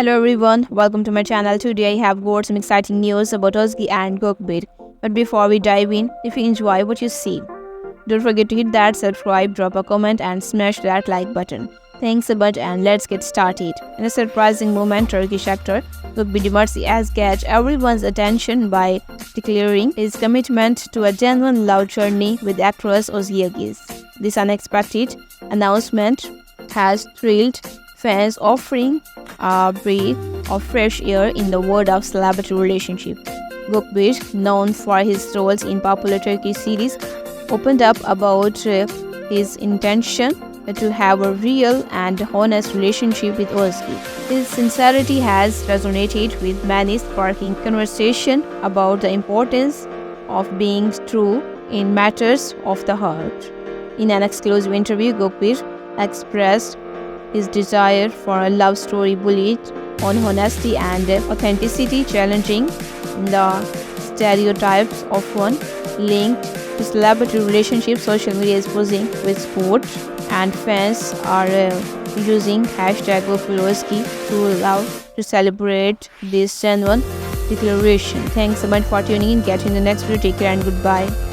Hello everyone, welcome to my channel. Today I have got some exciting news about Ozgi and Gokbir. But before we dive in, if you enjoy what you see, don't forget to hit that subscribe, drop a comment and smash that like button. Thanks a bunch and let's get started. In a surprising moment, Turkish actor Gökbir Demirci has catch everyone's attention by declaring his commitment to a genuine love journey with actress Ozgi Yildiz. This unexpected announcement has thrilled fans offering a breath of fresh air in the world of celebrity relationship. Gökbir, known for his roles in popular Turkish series, opened up about uh, his intention to have a real and honest relationship with Ozgi. His sincerity has resonated with many, sparking conversation about the importance of being true in matters of the heart. In an exclusive interview, Gökbir expressed his desire for a love story built on honesty and authenticity, challenging the stereotypes often linked to celebrity relationships. Social media is buzzing with sport, and fans are uh, using hashtag Gopilowski to love to celebrate this genuine declaration. Thanks so much for tuning in. Get in the next video. Take care and goodbye.